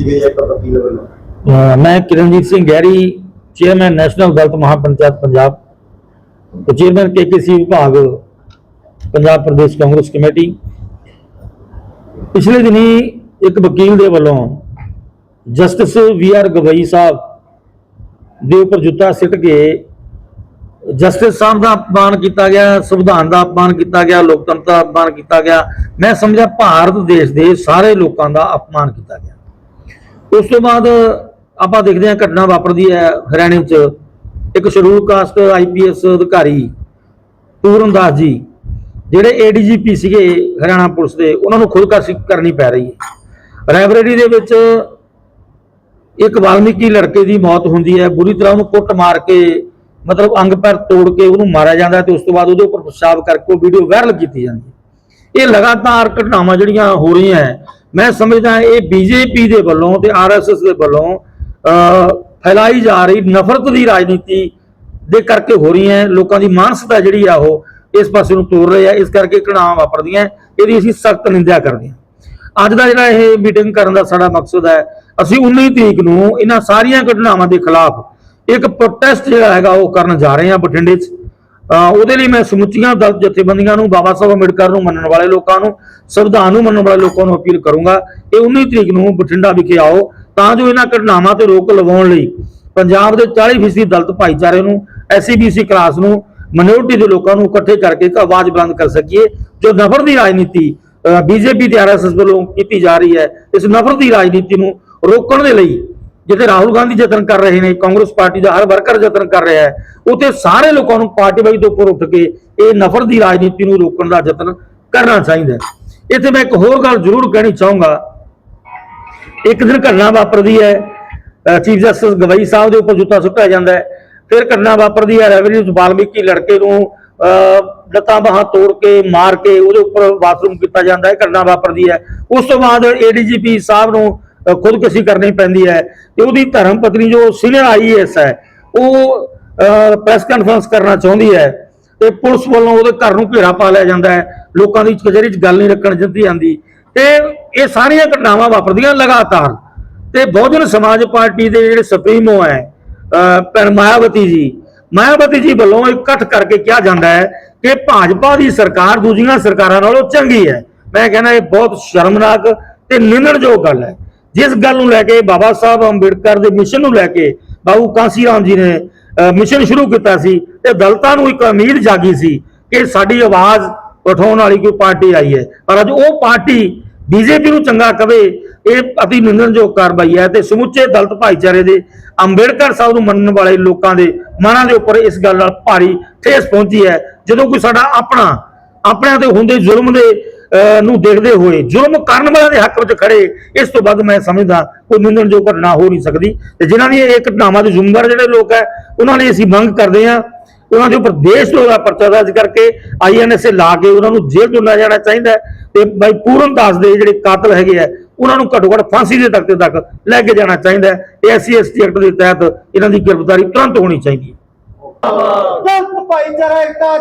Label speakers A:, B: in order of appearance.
A: ਜਿਵੇਂ ਇੱਕ ਵਕੀਲ ਵੱਲੋਂ
B: ਮੈਂ ਕਿਰਨਜੀਤ ਸਿੰਘ ਗਹਿਰੀ, ਚੇਅਰਮੈਨ ਨੈਸ਼ਨਲ ਦਲਿਤ ਮਹਾਪੰਚਾਇਤ ਪੰਜਾਬ, ਤੇ ਚੇਅਰਮੈਨ ਕੇਕੇਸੀ ਵਿਭਾਗ ਪੰਜਾਬ ਪ੍ਰਦੇਸ਼ ਕਾਂਗਰਸ ਕਮੇਟੀ। ਪਿਛਲੇ ਦਿਨੀ ਇੱਕ ਵਕੀਲ ਦੇ ਵੱਲੋਂ ਜਸਟਿਸ ਵੀ ਆਰ ਗਵਈ ਸਾਹਿਬ ਦੇ ਉੱਪਰ ਜੁੱਤਾ ਸਿੱਟ ਕੇ ਜਸਟਿਸ ਸਾਹਿਬ ਦਾ ਅਪਮਾਨ ਕੀਤਾ ਗਿਆ, ਸੰਵਿਧਾਨ ਦਾ ਅਪਮਾਨ ਕੀਤਾ ਗਿਆ, ਲੋਕਤੰਤਰ ਦਾ ਅਪਮਾਨ ਕੀਤਾ ਗਿਆ। ਮੈਂ ਸਮਝਿਆ ਭਾਰਤ ਦੇਸ਼ ਦੇ ਸਾਰੇ ਲੋਕਾਂ ਦਾ ਅਪਮਾਨ ਕੀਤਾ ਗਿਆ। ਉਸ ਤੋਂ ਬਾਅਦ ਆਪਾਂ ਦੇਖਦੇ ਹਾਂ ਘਟਨਾ ਵਾਪਰਦੀ ਹੈ ਹਰਿਆਣੇ 'ਚ ਇੱਕ ਸ਼ਡਿਊਲ ਕਾਸਟ ਆਈਪੀਐਸ ਅਧਿਕਾਰੀ ਪੂਰਨ ਦਾਸ ਜੀ, ਜਿਹੜੇ ਏਡੀਜੀਪੀ ਸੀਗੇ ਹਰਿਆਣਾ ਪੁਲਿਸ ਦੇ, ਉਹਨਾਂ ਨੂੰ ਖੁਦਕੁਸ਼ੀ ਕਰਨੀ ਪੈ ਰਹੀ ਹੈ। ਲਾਇਬ੍ਰੇਰੀ ਦੇ ਵਿੱਚ ਇੱਕ ਵਾਲਮੀਕੀ ਲੜਕੇ ਦੀ ਮੌਤ ਹੁੰਦੀ ਹੈ। ਬੁਰੀ ਤਰ੍ਹਾਂ ਉਹਨੂੰ ਕੁੱਟ ਮਾਰ ਕੇ, ਮਤਲਬ ਅੰਗ ਪੈਰ ਤੋੜ ਕੇ ਉਹਨੂੰ ਮਾਰਿਆ ਜਾਂਦਾ ਹੈ ਤੇ ਉਸ ਤੋਂ ਬਾਅਦ ਉਹਦੇ ਉੱਪਰ ਪਿਸ਼ਾਬ ਕਰਕੇ ਉਹ ਵੀਡੀਓ ਵਾਇਰਲ ਕੀਤੀ ਜਾਂਦੀ ਇਹ ਲਗਾਤਾਰ ਘਟਨਾਵਾਂ ਜਿਹੜੀਆਂ ਹੋ ਰਹੀਆਂ ਮੈਂ ਸਮਝਦਾ ਇਹ ਬੀਜੇਪੀ ਦੇ ਵੱਲੋਂ ਤੇ ਆਰਐਸਐਸ ਦੇ ਵੱਲੋਂ ਫੈਲਾਈ ਜਾ ਰਹੀ ਨਫ਼ਰਤ ਦੀ ਰਾਜਨੀਤੀ ਦੇ ਕਰਕੇ ਹੋ ਰਹੀ ਹੈ। ਲੋਕਾਂ ਦੀ ਮਾਨਸਤਾ ਜਿਹੜੀ ਆ ਉਹ ਇਸ ਪਾਸੇ ਨੂੰ ਤੋੜ ਰਹੇ ਆ ਇਸ ਕਰਕੇ ਘਟਨਾਵਾਂ ਵਾਪਰਦੀਆਂ ਇਹਦੀ ਅਸੀਂ ਸਖਤ ਨਿੰਦਿਆ ਕਰਦੇ ਹਾਂ। ਅੱਜ ਦਾ ਜਿਹੜਾ ਇਹ ਮੀਟਿੰਗ ਕਰਨ ਦਾ ਸਾਡਾ ਮਕਸਦ ਹੈ, ਅਸੀਂ 19 ਤਰੀਕ ਨੂੰ ਇਹਨਾਂ ਸਾਰੀਆਂ ਘਟਨਾਵਾਂ ਦੇ ਖਿਲਾਫ ਇੱਕ ਪ੍ਰੋਟੈਸਟ ਜਿਹੜਾ ਹੈਗਾ ਉਹ ਕਰਨ ਜਾ ਰਹੇ ਹਾਂ ਬਠਿੰਡੇ 'ਚ। ਉਹਦੇ ਲਈ ਮੈਂ ਸਮੁੱਚੀਆਂ ਦਲ ਜਥੇਬੰਦੀਆਂ ਨੂੰ, ਬਾਬਾ ਸਾਹਿਬ ਅੰਬੇਡਕਰ ਨੂੰ, ਮੰਨਣ ਵਾਲੇ ਲੋਕਾਂ ਨੂੰ, ਸੰਵਿਧਾਨ ਨੂੰ ਮੰਨਣ ਵਾਲੇ ਲੋਕਾਂ ਨੂੰ ਅਪੀਲ ਕਰੂੰਗਾ ਕਿ 19 ਤਰੀਕ ਨੂੰ ਬਠਿੰਡਾ ਵਿਖੇ ਆਓ, ਤਾਂ ਜੋ ਇਹਨਾਂ ਘਟਨਾਵਾਂ ਤੇ ਰੋਕ ਲਗਾਉਣ ਲਈ ਪੰਜਾਬ ਦੇ 40% ਦਲਿਤ ਭਾਈਚਾਰੇ ਨੂੰ ਐਸਸੀਬੀਸੀ ਕਲਾਸ ਨੂੰ ਮਿਨੋਰਟੀ ਦੇ ਲੋਕਾਂ ਨੂੰ ਇਕੱਠੇ ਕਰਕੇ ਇੱਕ ਆਵਾਜ਼ ਬੁਲੰਦ ਕਰ ਸਕੀਏ, ਜੋ ਨਫ਼ਰਤ ਦੀ ਰਾਜਨੀਤੀ ਬੀਜੇਪੀ ਤੇ ਆਰਐਸਐਸ ਵੱਲੋਂ ਕੀਤੀ ਜਾ ਰਹੀ ਹੈ, ਇਸ ਨਫ਼ਰਤ ਦੀ ਰਾਜਨੀਤੀ ਨੂੰ ਰੋਕਣ ਦੇ ਲਈ ਜਿੱਥੇ ਰਾਹੁਲ ਗਾਂਧੀ ਯਤਨ ਕਰ ਰਹੇ ਨੇ ਕਾਂਗਰਸ ਪਾਰਟੀ ਦਾ ਹਰ ਵਰਕਰ ਯਤਨ ਕਰ ਰਿਹਾ ਹੈ ਉੱਥੇ ਸਾਰੇ ਲੋਕਾਂ ਨੂੰ ਪਾਰਟੀ ਬਾਈ ਤੋਂ ਉੱਪਰ ਉੱਠ ਕੇ ਇਹ ਨਫ਼ਰਤ ਦੀ ਰਾਜਨੀਤੀ ਨੂੰ ਰੋਕਣ ਦਾ ਯਤਨ ਕਰਨਾ ਚਾਹੀਦਾ ਹੈ। ਇੱਥੇ ਮੈਂ ਇੱਕ ਹੋਰ ਗੱਲ ਜ਼ਰੂਰ ਕਹਿਣੀ ਚਾਹੂੰਗਾ। ਇੱਕ ਦਿਨ ਘਟਨਾ ਵਾਪਰਦੀ ਹੈ ਚੀਫ ਜਸਟਿਸ ਗਵਈ ਸਾਹਿਬ ਦੇ ਉੱਪਰ ਜੁੱਤਾ ਸੁੱਟਿਆ ਜਾਂਦਾ ਹੈ। ਫਿਰ ਘਟਨਾ ਵਾਪਰਦੀ ਹੈ ਰੈਵਨਿਊ ਬਾਲਮੀਕੀ ਲੜਕੇ ਨੂੰ ਅਹ, ਲੱਤਾਂ ਬਾਹਾਂ ਤੋੜ ਕੇ ਮਾਰ ਕੇ ਉਹਦੇ ਉੱਪਰ ਬਾਥਰੂਮ ਕੀਤਾ ਜਾਂਦਾ ਹੈ ਘਟਨਾ ਵਾਪਰਦੀ ਹੈ। ਉਸ ਤੋਂ ਬਾਅਦ ਏਡੀਜੀਪੀ ਸਾਹਿਬ ਨੂੰ ਖੁਦਕੁਸ਼ੀ ਕਰਨੀ ਪੈਂਦੀ ਹੈ ਤੇ ਉਹਦੀ ਧਰਮ ਪਤਨੀ ਜੋ ਸੀਨੀਅਰ ਆਈਏਐਸ ਹੈ, ਉਹ ਪ੍ਰੈਸ ਕਾਨਫਰੰਸ ਕਰਨਾ ਚਾਹੁੰਦੀ ਹੈ ਤੇ ਪੁਲਿਸ ਵੱਲੋਂ ਉਹਦੇ ਘਰ ਨੂੰ ਘੇਰਾ ਪਾ ਲਿਆ ਜਾਂਦਾ ਹੈ, ਲੋਕਾਂ ਦੀ ਕਚਹਿਰੀ 'ਚ ਗੱਲ ਨਹੀਂ ਰੱਖਣ ਦਿੱਤੀ ਜਾਂਦੀ। ਤੇ ਇਹ ਸਾਰੀਆਂ ਘਟਨਾਵਾਂ ਵਾਪਰਦੀਆਂ ਲਗਾਤਾਰ। ਤੇ ਬਹੁਜਨ ਸਮਾਜ ਪਾਰਟੀ ਦੇ ਜਿਹੜੇ ਸੁਪਰੀਮੋ ਹੈ ਭੈਣ ਮਾਇਆਵਤੀ ਜੀ ਮਾਇਆਵਤੀ ਜੀ ਵੱਲੋਂ ਇਕੱਠ ਕਰਕੇ ਕਿਹਾ ਜਾਂਦਾ ਹੈ ਕਿ ਭਾਜਪਾ ਦੀ ਸਰਕਾਰ ਦੂਜੀਆਂ ਸਰਕਾਰਾਂ ਨਾਲੋਂ ਚੰਗੀ ਹੈ। ਮੈਂ ਕਹਿੰਦਾ ਇਹ ਬਹੁਤ ਸ਼ਰਮਨਾਕ ਤੇ ਨਿੰਦਣਯੋਗ ਗੱਲ ਹੈ। ਜਿਸ ਗੱਲ ਨੂੰ ਲੈ ਕੇ ਬਾਬਾ ਸਾਹਿਬ ਅੰਬੇਡਕਰ ਦੇ ਮਿਸ਼ਨ ਨੂੰ ਲੈ ਕੇ ਬਾਬੂ ਕਾਂਸੀ ਰਾਮ ਜੀ ਨੇ ਮਿਸ਼ਨ ਸ਼ੁਰੂ ਕੀਤਾ ਸੀ ਤੇ ਦਲਤਾਂ ਨੂੰ ਇੱਕ ਉਮੀਦ ਜਾਗੀ ਸੀ ਕਿ ਸਾਡੀ ਆਵਾਜ਼ ਉਠਾਉਣ ਵਾਲੀ ਕੋਈ ਪਾਰਟੀ ਆਈ ਹੈ। ਪਰ ਅੱਜ ਉਹ ਪਾਰਟੀ ਬੀਜੇਪੀ ਨੂੰ ਚੰਗਾ ਕਵੇ, ਇਹ ਅਤੀ ਨਿੰਦਣਯੋਗ ਕਾਰਵਾਈ ਹੈ ਤੇ ਸਮੁੱਚੇ ਦਲਤ ਭਾਈਚਾਰੇ ਦੇ ਅੰਬੇਡਕਰ ਸਾਹਿਬ ਨੂੰ ਮੰਨਣ ਵਾਲੇ ਲੋਕਾਂ ਦੇ ਮਨਾਂ ਦੇ ਉੱਪਰ ਇਸ ਗੱਲ ਨਾਲ ਭਾਰੀ ਠੇਸ ਪਹੁੰਚੀ ਹੈ। ਜਦੋਂ ਕੋਈ ਸਾਡਾ ਆਪਣਾ, ਆਪਣਿਆਂ ਤੇ ਹੁੰਦੇ ਜ਼ੁਲਮ ਦੇ ਨੂੰ ਦੇਖਦੇ ਹੋਏ ਜ਼ੁਲਮ ਕਰਨ ਵਾਲਿਆਂ ਦੇ ਹੱਕ ਵਿੱਚ ਖੜੇ ਇਸ ਤੋਂ ਵੱਧ ਮੈਂ ਸਮਝਦਾ ਕੋਈ ਨਿੰਦਣਯੋਗ ਘਟਨਾ ਹੋ ਨਹੀਂ ਸਕਦੀ। ਤੇ ਜਿਨ੍ਹਾਂ ਦੀ ਇਹ ਘਟਨਾਵਾਂ ਦੇ ਜ਼ਿੰਮੇਵਾਰ ਜਿਹੜੇ ਲੋਕ ਹੈ ਉਹਨਾਂ ਲਈ ਅਸੀਂ ਮੰਗ ਕਰਦੇ ਹਾਂ ਉਹਨਾਂ ਦੇ ਉੱਪਰ ਦੇਸ਼ ਤੋਂ ਦਾ ਪਰਚਾ ਦਰਜ ਕਰਕੇ ਆਈਐਨਐਸਏ ਲਾ ਕੇ ਉਹਨਾਂ ਨੂੰ ਜੇਲ੍ਹ ਤੋਂ ਲੈ ਜਾਣਾ ਚਾਹੀਦਾ ਹੈ ਤੇ ਬਾਈ ਪੂਰਨ ਦਾਸ ਦੇ ਜਿਹੜੇ ਕਾਤਲ ਹੈਗੇ ਆ ਉਹਨਾਂ ਨੂੰ ਘੱਟੋ ਘੱਟ ਫਾਂਸੀ ਦੇ ਤਖਤੇ ਤੱਕ ਲੈ ਕੇ ਜਾਣਾ ਚਾਹੀਦਾ ਹੈ। ਇਹ ਐਸਸੀ ਐਸਟੀ ਐਕਟ ਦੇ ਤਹਿਤ ਇਹਨਾਂ ਦੀ ਗ੍ਰਿਫਤਾਰੀ ਤੁਰੰਤ ਹੋਣੀ ਚਾਹੀਦੀ ਹੈ।
C: ਭਾਈਚਾਰਾ ਇਕਤਾ